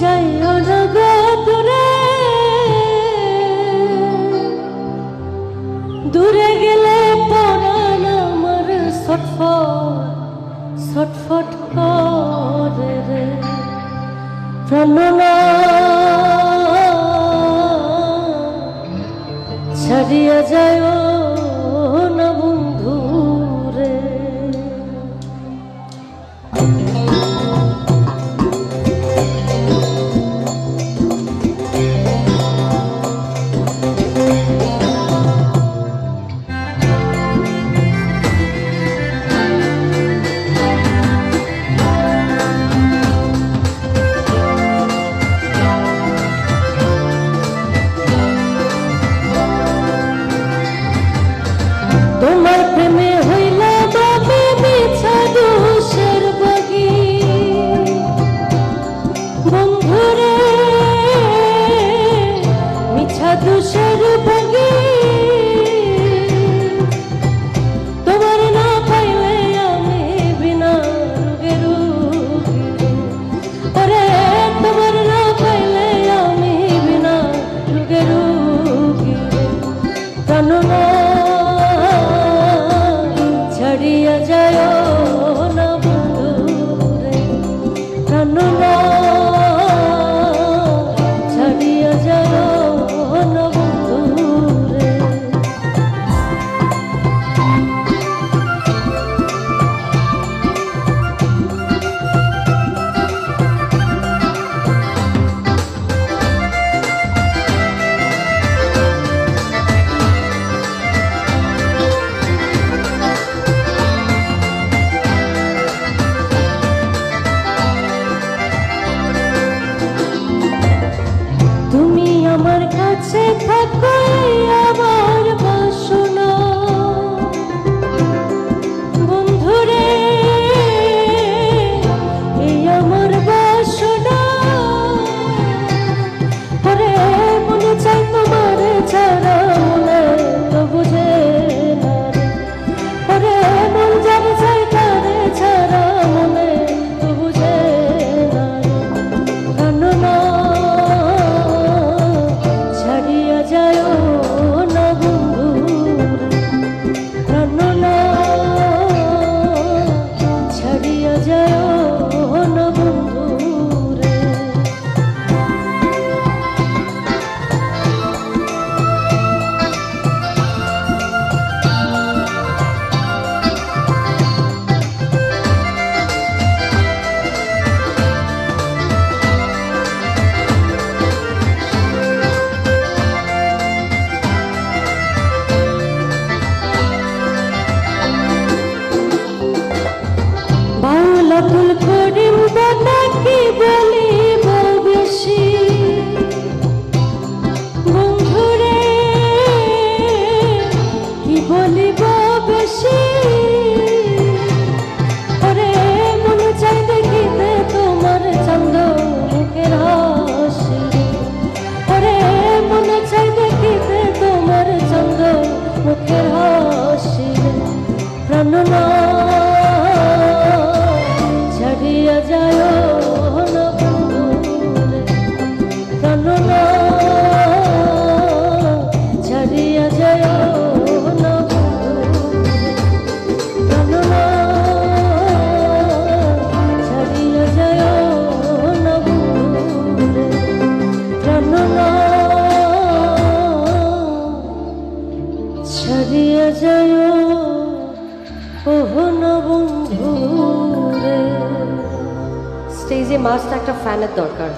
যাইও না গো দূরে। দূরে গেলে পরাণ আমার ছটফট ছটফট করে রে। প্রণনা ছাড়িয়া যায় বন্ধুরে মিছা দুষে কাছে থাকো আমার 哎哟 নিজে মাস্ট একটা ফ্যানের দরকার।